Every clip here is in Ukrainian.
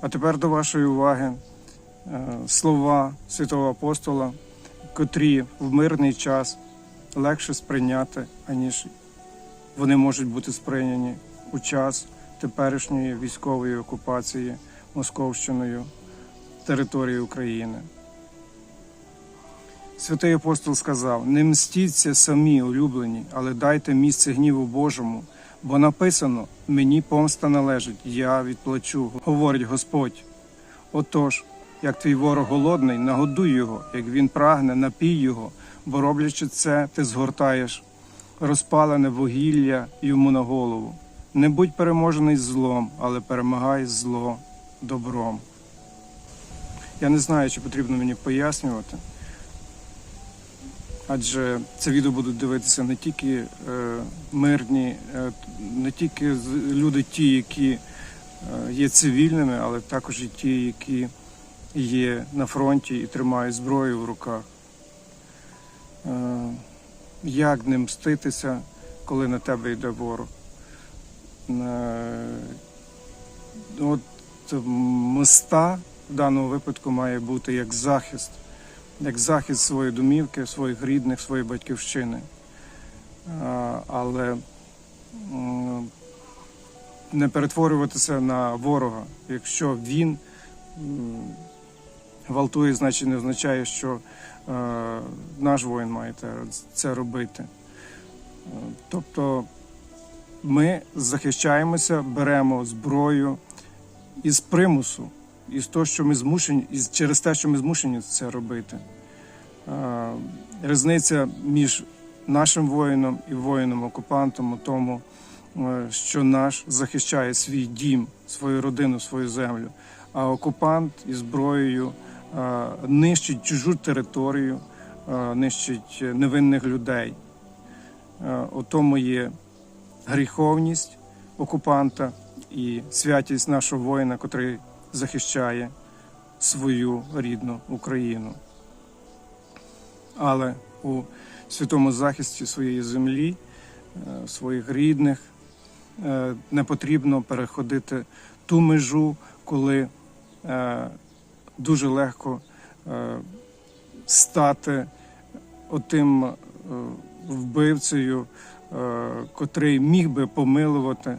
А тепер до вашої уваги е, слова святого апостола, котрі в мирний час легше сприйняти, аніж вони можуть бути сприйняні у час теперішньої військової окупації Московщиною території України. Святий апостол сказав: не мстіться самі улюблені, але дайте місце гніву Божому, бо написано: мені помста належить, я відплачу, говорить Господь. Отож, як твій ворог голодний, нагодуй його, як він прагне, напій його, бо роблячи це, ти згортаєш розпалене вугілля йому на голову. Не будь переможений злом, але перемагай зло добром. Я не знаю, чи потрібно мені пояснювати, адже це відео будуть дивитися не тільки е, мирні, е, не тільки люди, ті, які е, є цивільними, але також і ті, які є на фронті і тримають зброю в руках. Як не мститися, коли на тебе йде ворог? От мста в даному випадку має бути як захист, як захист своєї домівки, своїх рідних, своєї батьківщини. Але не перетворюватися на ворога. Якщо він гвалтує, значить не означає, що е, наш воїн має це робити. Е, Тобто ми захищаємося, беремо зброю із примусу, із того, що ми змушені, із, через те, що ми змушені це робити. Різниця між нашим воїном і воїном-окупантом у тому, е, що наш захищає свій дім, свою родину, свою землю, а окупант із зброєю е, нищить чужу територію, е, нищить невинних людей. У тому є гріховність окупанта і святість нашого воїна, котрий захищає свою рідну Україну. Але у святому захисті своєї землі, е, своїх рідних, е, не потрібно переходити ту межу, коли е, дуже легко стати отим вбивцею, котрий міг би помилувати,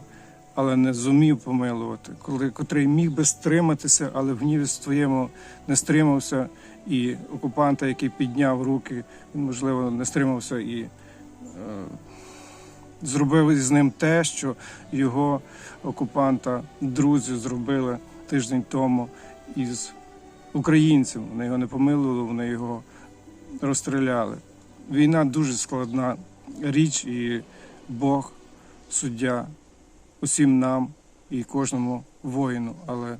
але не зумів помилувати, коли котрий міг би стриматися, але в гніві своєму не стримався, і окупанта, який підняв руки, він можливо не стримався і е, зробив із ним те, що його окупанта друзі зробили тиждень тому із українцем. Вони його не помилували, вони його розстріляли. Війна дуже складна річ, і Бог, суддя усім нам і кожному воїну. Але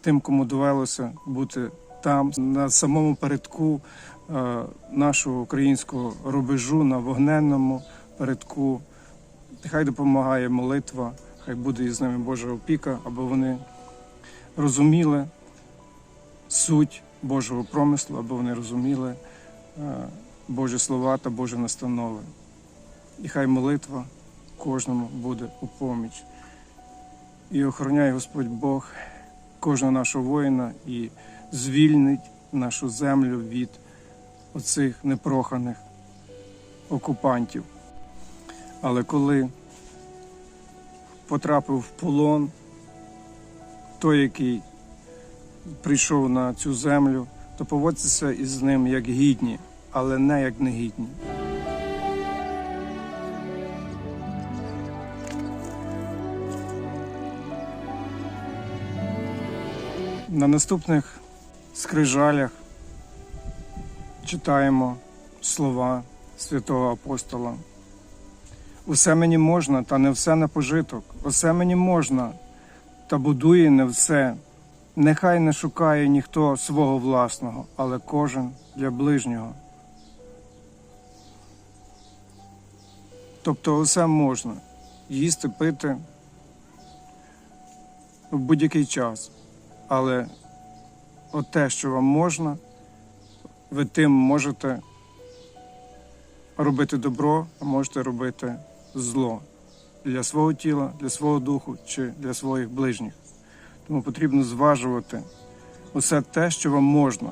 тим, кому довелося бути там, на самому передку е, нашого українського рубежу, на вогненному передку, хай допомагає молитва, хай буде із ними Божа опіка, аби вони розуміли суть Божого промислу, аби вони розуміли е, Божі слова та Божі настанови. І хай молитва кожному буде у поміч. І охороняє Господь Бог кожного нашого воїна і звільнить нашу землю від оцих непроханих окупантів. Але коли потрапив в полон, той, який прийшов на цю землю, то поводьтеся із ним як гідні, але не як негідні. На наступних скрижалях читаємо слова святого апостола. Усе мені можна, та не все на пожиток. Усе мені можна, та будує не все. Нехай не шукає ніхто свого власного, але кожен для ближнього. Тобто усе можна їсти, пити в будь-який час. Але те, що вам можна, ви тим можете робити добро, а можете робити зло для свого тіла, для свого духу чи для своїх ближніх. Тому потрібно зважувати усе те, що вам можна.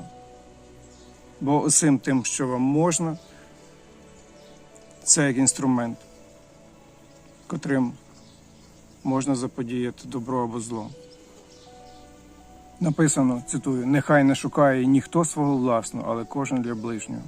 Бо усім тим, що вам можна, це як інструмент, котрим можна заподіяти добро або зло. Написано, цитую, нехай не шукає ніхто свого власного, але кожен для ближнього.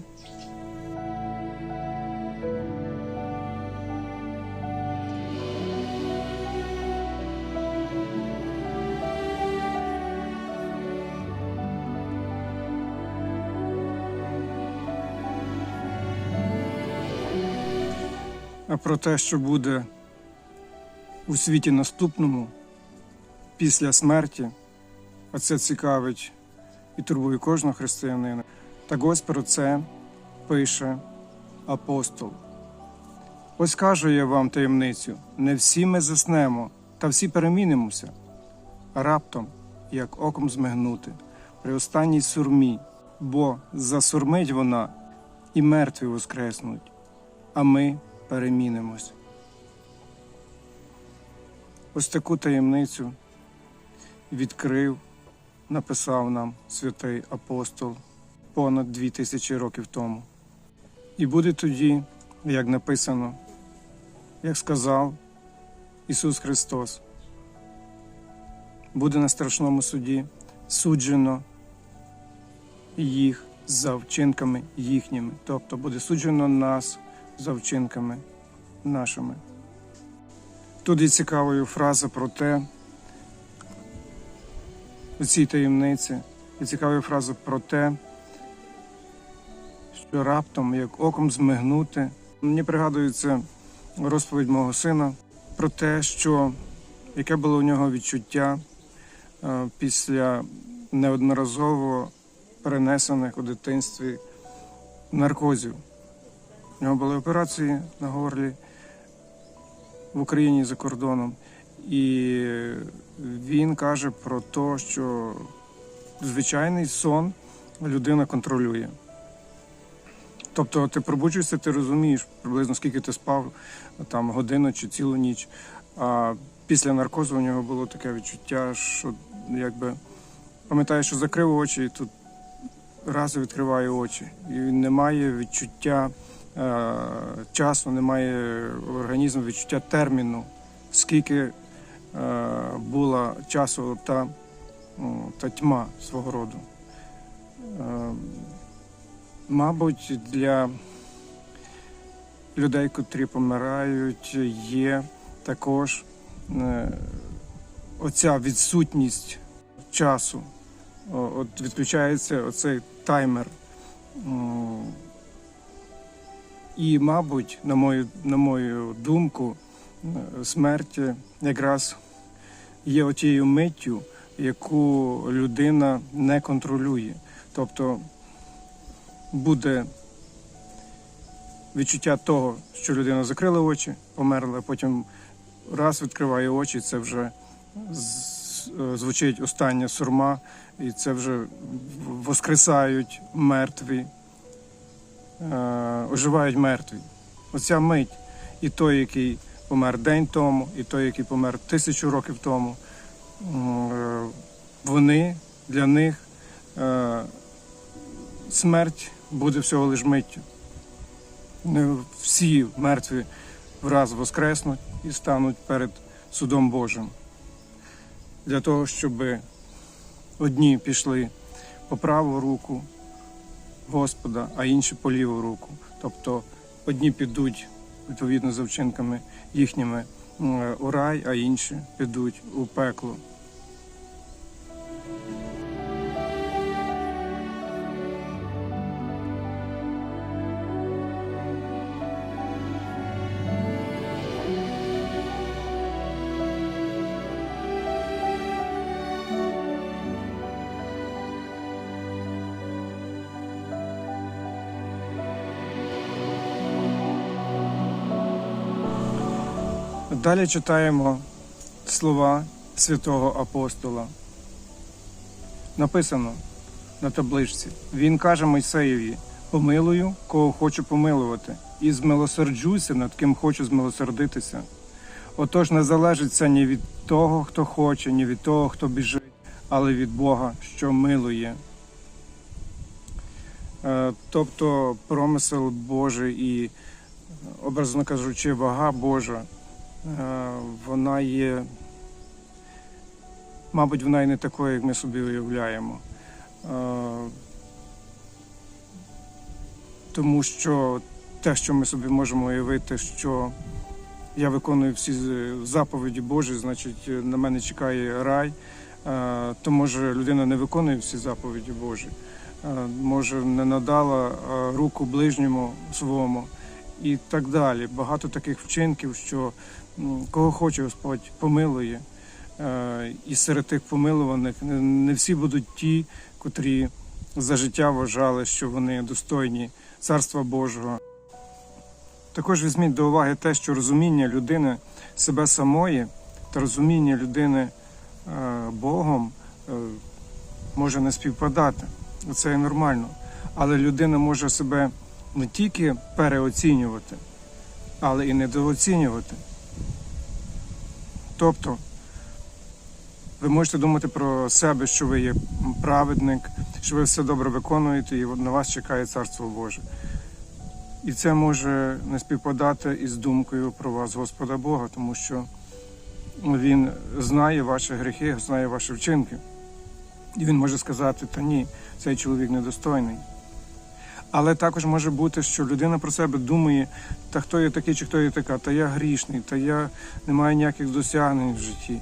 А про те, що буде у світі наступному після смерті, а це цікавить і турбує кожного християнина. Так ось про це пише апостол. Ось кажу я вам таємницю: не всі ми заснемо, та всі перемінимося, раптом, як оком змигнути, при останній сурмі, бо засурмить вона, і мертві воскреснуть, а ми перемінимось. Ось таку таємницю відкрив, написав нам святий апостол понад дві тисячі років тому. І буде тоді, як написано, як сказав Ісус Христос, буде на страшному суді суджено їх за вчинками їхніми, тобто буде суджено нас за вчинками нашими. Тут є цікавою фраза про те, у цій таємниці, є цікава фраза про те, що раптом, як оком змигнути, мені пригадується розповідь мого сина про те, що яке було у нього відчуття е, після неодноразово перенесених у дитинстві наркозів. У нього були операції на горлі в Україні за кордоном. І він каже про те, що звичайний сон людина контролює. Тобто ти пробуджуєшся, ти розумієш приблизно скільки ти спав, там годину чи цілу ніч. А після наркозу у нього було таке відчуття, що якби пам'ятаю, що закрив очі і тут раз відкриває очі. І немає відчуття е, часу, немає організму відчуття терміну, скільки була часу та, та тьма свого роду. Е, мабуть, для людей, котрі помирають, є також е, оця відсутність часу. От відключається оцей таймер. І, мабуть, на мою, на мою думку, е, смерть якраз є отією миттю, яку людина не контролює. Тобто буде відчуття того, що людина закрила очі, померла, потім раз відкриває очі, це вже звучить остання сурма, і це вже воскресають мертві, е, оживають мертві. Оця мить, і той, який помер день тому, і той, який помер тисячу років тому, е, вони для них е, смерть буде всього лиш миттю. Не всі мертві враз воскреснуть і стануть перед судом Божим. Для того, щоб одні пішли по праву руку Господа, а інші по ліву руку. Тобто одні підуть відповідно за вчинками їхніми у рай, а інші підуть у пекло. Далі читаємо слова святого апостола. Написано на табличці. Він каже Мойсеєві: помилую, кого хочу помилувати, і змилосерджуся над ким хочу змилосердитися. Отож, не залежить ні від того, хто хоче, ні від того, хто біжить, але від Бога, що милує. Е, Тобто промисел Божий і, образно кажучи, вага Божа, вона є, мабуть, вона і не такою, як ми собі уявляємо. Е, Тому що те, що ми собі можемо уявити, що я виконую всі заповіді Божі, значить на мене чекає рай, е, то може людина не виконує всі заповіді Божі, е, може не надала е, руку ближньому своєму і так далі. Багато таких вчинків, що кого хоче Господь помилує. Е, І серед тих помилуваних не- не всі будуть ті, котрі за життя вважали, що вони достойні Царства Божого. Також візьміть до уваги те, що розуміння людини себе самої та розуміння людини е, Богом е, може не співпадати. Це і нормально. Але людина може себе не тільки переоцінювати, але і недооцінювати. Тобто, ви можете думати про себе, що ви є праведник, що ви все добре виконуєте, і на вас чекає Царство Боже. І це може не співпадати із думкою про вас, Господа Бога, тому що Він знає ваші гріхи, знає ваші вчинки. І він може сказати, та ні, цей чоловік недостойний. Але також може бути, що людина про себе думає, та хто я такий, чи хто я така, та я грішний, та я не маю ніяких досягнень в житті,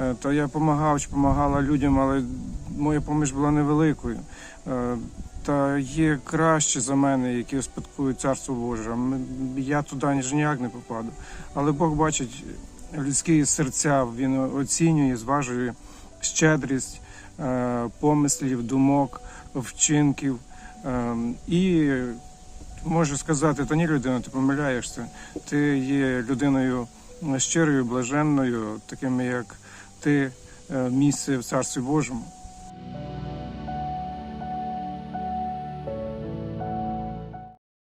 е, та я допомагав чи допомагала людям, але моя поміж була невеликою. Е, Та є краще за мене, які успадкують царство Боже. Я туди ніж ніяк не попаду. Але Бог бачить людські серця, він оцінює, зважує щедрість е, помислів, думок, вчинків. Е, І можу сказати, то ні, людина, ти помиляєшся. Ти є людиною щирою, блаженною, таким як ти, е, місце в Царстві Божому.